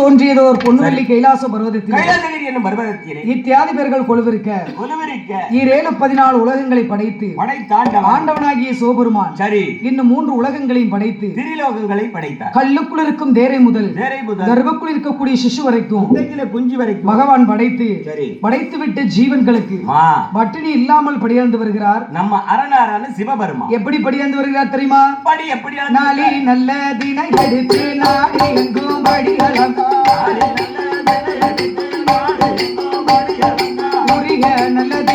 தோன்றியதோ ஒரு பொன்னுவள்ளி கைலாச பர்வதத்தில். கைலாசகிரி என்னும் பர்வதத்திலே. இத்தியாதி பேர்கள் கொலுவிரிக்க ஈரேழு பதினாலு உலகங்களை படைத்து. ஆண்டவனாகிய சிவபெருமான் சரி. இன்னும் மூன்று உலகங்களையும் படைத்து. திரிலோகங்களை படைத்தார் கல்லுக்குள் இருக்கும் தேரை முதல். தேரை முதல். கர்ப்பக்குள் இருக்கக்கூடிய சிசு வரைக்கும். குஞ்சு வரைக்கும். பகவான் படைத்து. சரி. படைத்து விட்டு ஜீவன்களுக்கு பட்டினி இல்லாமல் படியாந்து வருகிறார். நம்ம அரணாரான சிவபெருமா எப்படி படியாந்து வருகிறார் தெரியுமா? படி எப்படியா நாளை நல்ல தினை எடுத்து நாடு எங்கும் படிகளம் நாளை கைய நல்லது